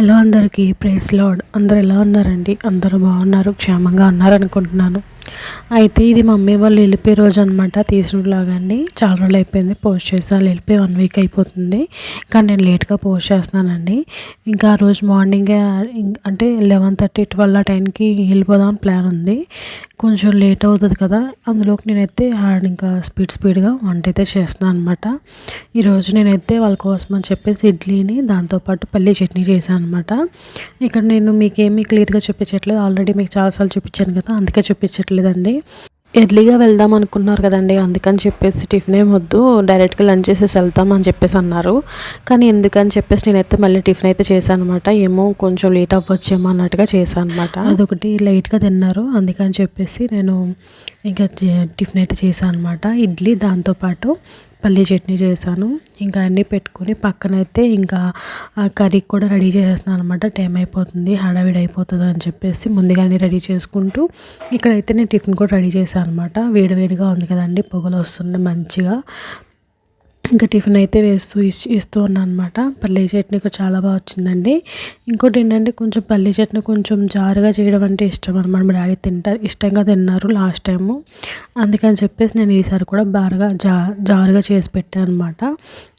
Hello అందరికీ praise lord అందరు ఎలా ఉన్నారండి? అందరూ బాగున్నారు క్షేమంగా ఉన్నారు అనుకుంటున్నాను అయితే ఇది మమ్మీ వాళ్ళు వెళ్ళిపోయే రోజు అనమాట తీసినలాగా అండి. చాలా రోజులు అయిపోయింది. పోస్ట్ చేసాను. వెళ్ళిపోయి వన్ వీక్ అయిపోతుంది. కానీ నేను లేట్గా పోస్ట్ చేస్తున్నానండి. ఇంకా ఆ రోజు మార్నింగే అంటే లెవెన్ థర్టీ ట్వెల్వ్ ఆ టైంకి వెళ్ళిపోదాం ప్లాన్ ఉంది. కొంచెం లేట్ అవుతుంది కదా అందులోకి నేనైతే ఇంకా స్పీడ్ స్పీడ్గా వంట అయితే చేస్తున్నాను అనమాట ఈరోజు నేనైతే వాళ్ళ కోసం అని చెప్పేసి ఇడ్లీని దాంతోపాటు పల్లీ చట్నీ చేశాను అనమాట ఇక్కడ నేను మీకేమీ క్లియర్గా చూపించట్లేదు. ఆల్రెడీ మీకు చాలాసార్లు చూపించాను కదా అందుకే చూపించట్లేదండి. ఎర్లీగా వెళ్దాం అనుకున్నారు కదండి. అందుకని చెప్పేసి టిఫిన్ ఏం వద్దు డైరెక్ట్గా లంచ్ చేసేసి వెళ్తాం అని చెప్పేసి అన్నారు. కానీ ఎందుకని చెప్పేసి నేనైతే మళ్ళీ టిఫిన్ అయితే చేశాను అనమాట ఏమో కొంచెం లేట్ అవ్వచ్చేమో అన్నట్టుగా చేశాను అనమాట అదొకటి లైట్గా తిన్నారు. అందుకని చెప్పేసి నేను ఇంకా టిఫిన్ అయితే చేశాను అనమాట ఇడ్లీ దాంతోపాటు పల్లీ చట్నీ చేశాను. ఇంకా అన్నీ పెట్టుకొని పక్కనైతే ఇంకా కర్రీ కూడా రెడీ చేసేస్తున్నాను అనమాట టైం అయిపోతుంది హడావిడి అయిపోతుంది అని చెప్పేసి ముందుగానే రెడీ చేసుకుంటూ ఇక్కడైతే నేను టిఫిన్ కూడా రెడీ చేశాను అనమాట వేడివేడిగా ఉంది కదండి పొగలు వస్తుంది మంచిగా. ఇంకా టిఫిన్ అయితే వేస్తూ ఇస్తూ ఉన్నాను అనమాట పల్లీ చట్నీ కూడా చాలా బాగా వచ్చిందండి. ఇంకోటి ఏంటంటే కొంచెం పల్లీ చట్నీ కొంచెం జారుగా చేయడం అంటే ఇష్టం అనమాట. మా డాడీ తింటారు ఇష్టంగా తిన్నారు లాస్ట్ టైము. అందుకని చెప్పేసి నేను ఈసారి కూడా బాగా జా జారుగా చేసి పెట్టాను అనమాట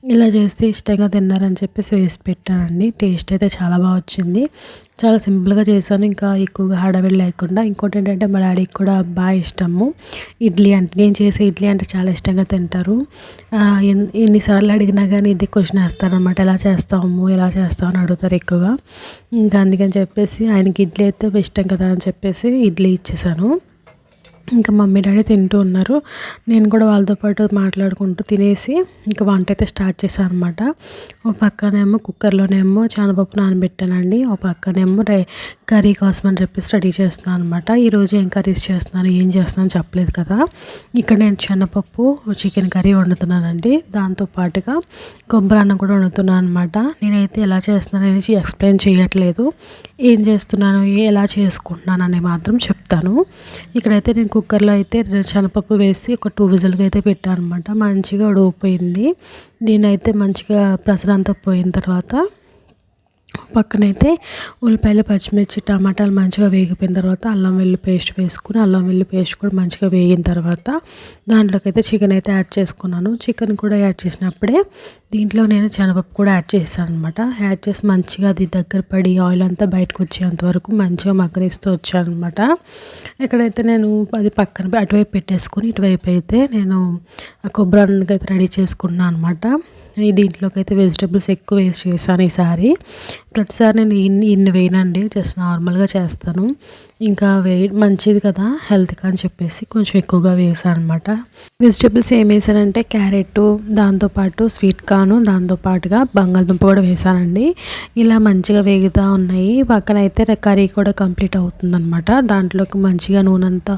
ఇలా చేస్తే ఇష్టంగా తిన్నారని చెప్పేసి వేసి పెట్టానండి. టేస్ట్ అయితే చాలా బాగా వచ్చింది. చాలా సింపుల్గా చేశాను. ఇంకా ఎక్కువగా హడావిడి లేకుండా ఇంకోటి ఏంటంటే మా డాడీకి కూడా బాగా ఇష్టము. ఇడ్లీ అంటే నేను చేసే ఇడ్లీ అంటే చాలా ఇష్టంగా తింటారు. ఎన్నిసార్లు అడిగినా కానీ ఇది క్వశ్చన్ వేస్తారనమాట ఎలా చేస్తాము ఎలా చేస్తాము అని అడుగుతారు ఎక్కువగా. ఇంకా అందుకని చెప్పేసి ఆయనకి ఇడ్లీ అయితే ఇష్టం కదా అని చెప్పేసి ఇడ్లీ ఇచ్చేసాను. ఇంకా మమ్మీ డాడీ తింటూ ఉన్నారు. నేను కూడా వాళ్ళతో పాటు మాట్లాడుకుంటూ తినేసి ఇంకా వంట అయితే స్టార్ట్ చేశాను అనమాట ఓ పక్కనేమో కుక్కర్లోనేమో చానపప్పు నానబెట్టానండి. ఓ పక్కనేమో రే కర్రీ కోసం అని చెప్పేసి రెడీ చేస్తున్నాను అనమాట ఈరోజు ఏం కర్రీస్ చేస్తున్నాను ఏం చేస్తున్నాను చెప్పలేదు కదా. ఇక్కడ నేను శనగపప్పు చికెన్ కర్రీ వండుతున్నానండి. దాంతో పాటుగా కొబ్బరి అన్నం కూడా వండుతున్నాను అనమాట నేనైతే ఎలా చేస్తున్నాను అనేసి ఎక్స్ప్లెయిన్ చేయట్లేదు. ఏం చేస్తున్నాను ఎలా చేసుకుంటున్నాను అని మాత్రం చెప్తాను. ఇక్కడైతే నేను కుక్కర్లో అయితే శనగపప్పు వేసి ఒక టూ విజిల్కి అయితే పెట్టాను అనమాట మంచిగా ఉడికిపోయింది. దీని అయితే మంచిగా అంతా పోయిన తర్వాత పక్కనైతే ఉల్లిపాయలు పచ్చిమిర్చి టమాటాలు మంచిగా వేగిపోయిన తర్వాత అల్లం వెల్లు పేస్ట్ వేసుకుని అల్లం వెల్లి పేస్ట్ కూడా మంచిగా వేగిన తర్వాత దాంట్లోకి అయితే చికెన్ అయితే యాడ్ చేసుకున్నాను. చికెన్ కూడా యాడ్ చేసినప్పుడే దీంట్లో నేను శనగపప్పు కూడా యాడ్ చేశాను అనమాట యాడ్ చేసి మంచిగా అది దగ్గర పడి ఆయిల్ అంతా బయటకు వచ్చేంత వరకు మంచిగా మగ్గనిస్తూ వచ్చాను అనమాట ఎక్కడైతే నేను అది పక్కన అటువైపు పెట్టేసుకుని ఇటువైపు అయితే నేను కొబ్బరి అయితే రెడీ చేసుకున్నాను అనమాట దీంట్లోకి అయితే వెజిటబుల్స్ ఎక్కువ వేస్ట్ చేశాను ఈసారి. ప్రతిసారి నేను ఇన్ని ఇన్ని వేయనండి జస్ట్ నార్మల్గా చేస్తాను. ఇంకా వేయ మంచిది కదా హెల్త్గా అని చెప్పేసి కొంచెం ఎక్కువగా వేసాను అనమాట వెజిటేబుల్స్ ఏం వేసానంటే క్యారెట్ దాంతోపాటు స్వీట్ కార్ను దాంతోపాటుగా బంగాళదుంప కూడా వేసానండి ఇలా మంచిగా వేగుతూ ఉన్నాయి. పక్కన అయితే కర్రీ కూడా కంప్లీట్ అవుతుందన్నమాట. దాంట్లోకి మంచిగా నూనె అంతా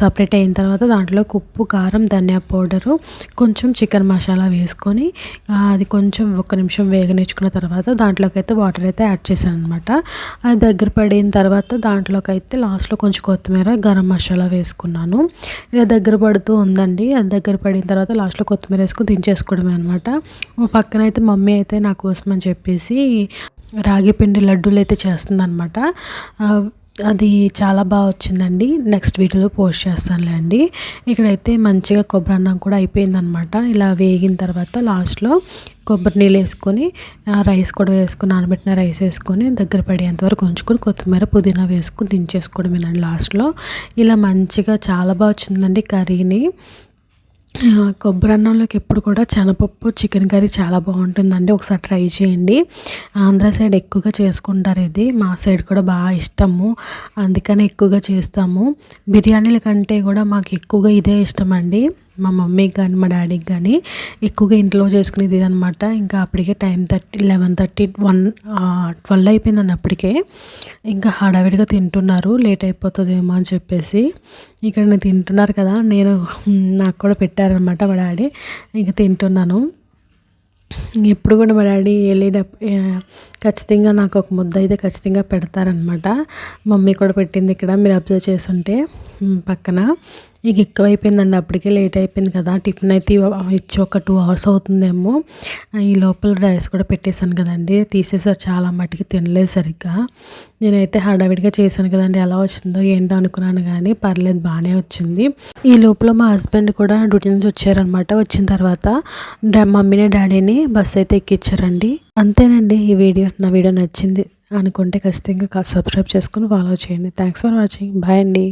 సపరేట్ అయిన తర్వాత దాంట్లోకి ఉప్పు కారం ధనియా పౌడరు కొంచెం చికెన్ మసాలా వేసుకొని అది కొంచెం ఒక నిమిషం వేగనిచ్చుకున్న తర్వాత దాంట్లోకి అయితే వాటర్ అయితే యాడ్ చేశాను అనమాట అది దగ్గర పడిన తర్వాత దాంట్లోకి అయితే లాస్ట్లో కొంచెం కొత్తిమీర గరం మసాలా వేసుకున్నాను. ఇక దగ్గర పడుతూ ఉందండి. అది దగ్గర పడిన తర్వాత లాస్ట్లో కొత్తిమీర వేసుకుని దించేసుకోవడమే అనమాట పక్కన అయితే మమ్మీ అయితే నా కోసం అని చెప్పేసి రాగి పిండి లడ్డూలు అయితే చేస్తుందనమాట అది చాలా బాగా వచ్చిందండి. నెక్స్ట్ వీడియోలో పోస్ట్ చేస్తానులే అండి. ఇక్కడైతే మంచిగా కొబ్బరి అన్నం కూడా అయిపోయిందనమాట ఇలా వేగిన తర్వాత లాస్ట్లో కొబ్బరి నీళ్ళు వేసుకొని రైస్ కూడా వేసుకొని నానబెట్టిన రైస్ వేసుకొని దగ్గర పడేంత వరకు ఉంచుకొని కొత్తిమీర పుదీనా వేసుకొని దించేసుకోవడమేనండి లాస్ట్లో ఇలా మంచిగా చాలా బాగా వచ్చిందండి కర్రీని. కొబ్బరి అన్నంలోకి ఎప్పుడు కూడా శనగపప్పు చికెన్ కర్రీ చాలా బాగుంటుందండి. ఒకసారి ట్రై చేయండి. ఆంధ్ర సైడ్ ఎక్కువగా చేసుకుంటారు ఇది. మా సైడ్ కూడా బాగా ఇష్టము. అందుకని ఎక్కువగా చేస్తాము. బిర్యానీల కంటే కూడా మాకు ఎక్కువగా ఇదే ఇష్టం అండి మా మమ్మీకి కానీ మా డాడీకి కానీ ఎక్కువగా ఇంట్లో చేసుకునేది అనమాట ఇంకా అప్పటికే time thirty eleven thirty one twelve అయిపోయిందని అప్పటికే. ఇంకా హడావిడిగా తింటున్నారు లేట్ అయిపోతుందేమో అని చెప్పేసి. ఇక్కడ నేను తింటున్నారు కదా నేను నాకు కూడా పెట్టారనమాట మా డాడీ. ఇంకా తింటున్నాను. ఎప్పుడు కూడా మా డాడీ వెళ్ళేటప్పుడు ఖచ్చితంగా నాకు ఒక ముద్ద అయితే ఖచ్చితంగా పెడతారనమాట మమ్మీ కూడా పెట్టింది ఇక్కడ మీరు అబ్జర్వ్ చేస్తుంటే. పక్కన. ఇక ఎక్కువైపోయిందండి అప్పటికే లేట్ అయిపోయింది కదా. టిఫిన్ అయితే ఇచ్చి ఒక టూ అవర్స్ అవుతుందేమో. ఈ లోపల రైస్ కూడా పెట్టేశాను కదండి. తీసేసారు చాలా మట్టుకి తినలేదు సరిగ్గా. నేనైతే హడావిడిగా చేశాను కదండి ఎలా వచ్చిందో ఏంటో అనుకున్నాను కానీ పర్లేదు బాగానే వచ్చింది. ఈ లోపల మా హస్బెండ్ కూడా డ్యూటీ నుంచి వచ్చారనమాట వచ్చిన తర్వాత మమ్మీని డాడీని బస్ అయితే ఎక్కించారండి అంతేనండి ఈ వీడియో నా వీడియో నచ్చింది అనుకుంటే ఖచ్చితంగా సబ్స్క్రైబ్ చేసుకుని ఫాలో చేయండి. థ్యాంక్స్ ఫర్ వాచింగ్ బాయ్ అండి.